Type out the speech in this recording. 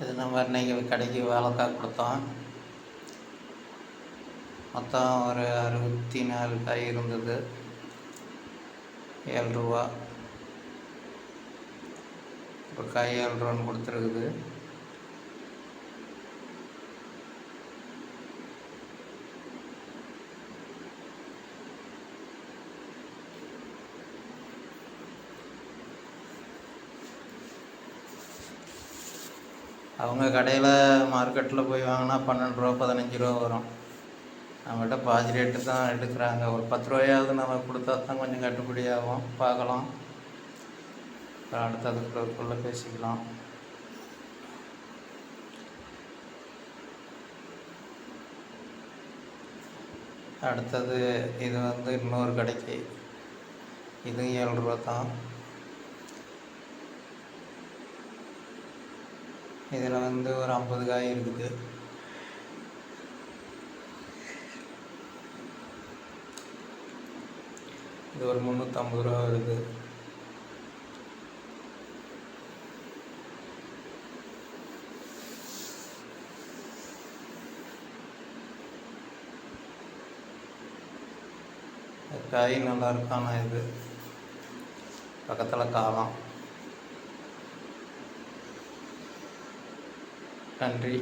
இது நம்ம இன்றைக்கி கடைக்கு வேலைக்காக கொடுத்தோம். மொத்தம் ஒரு அறுபத்தி நாலு காய் இருந்தது. ஏழு ரூபா. ஒரு காய் ஏழு ரூபான்னு கொடுத்துருக்குது. அவங்க கடையில் மார்க்கெட்டில் போய் வாங்கினா பன்னெண்டு ரூபா பதினஞ்சு ரூபா வரும். நம்மகிட்ட பாதி ரேட்டு தான் எடுக்கிறாங்க. ஒரு பத்து ரூபாயாவது நம்ம கொடுத்தா தான் கொஞ்சம் கட்டுப்படி ஆகும். பார்க்கலாம். அப்புறம் அடுத்ததுக்குள்ளே பேசிக்கலாம். அடுத்தது இது வந்து இன்னொரு கடைக்கு. இதுவும் ஏழு ரூபா தான். இதில் வந்து ஒரு ஐம்பது காய் இருக்குது. இது ஒரு முந்நூற்றம்பது ரூபா வருது. காய் நல்லா இருக்கான இது. பக்கத்தில் காலம் நன்றி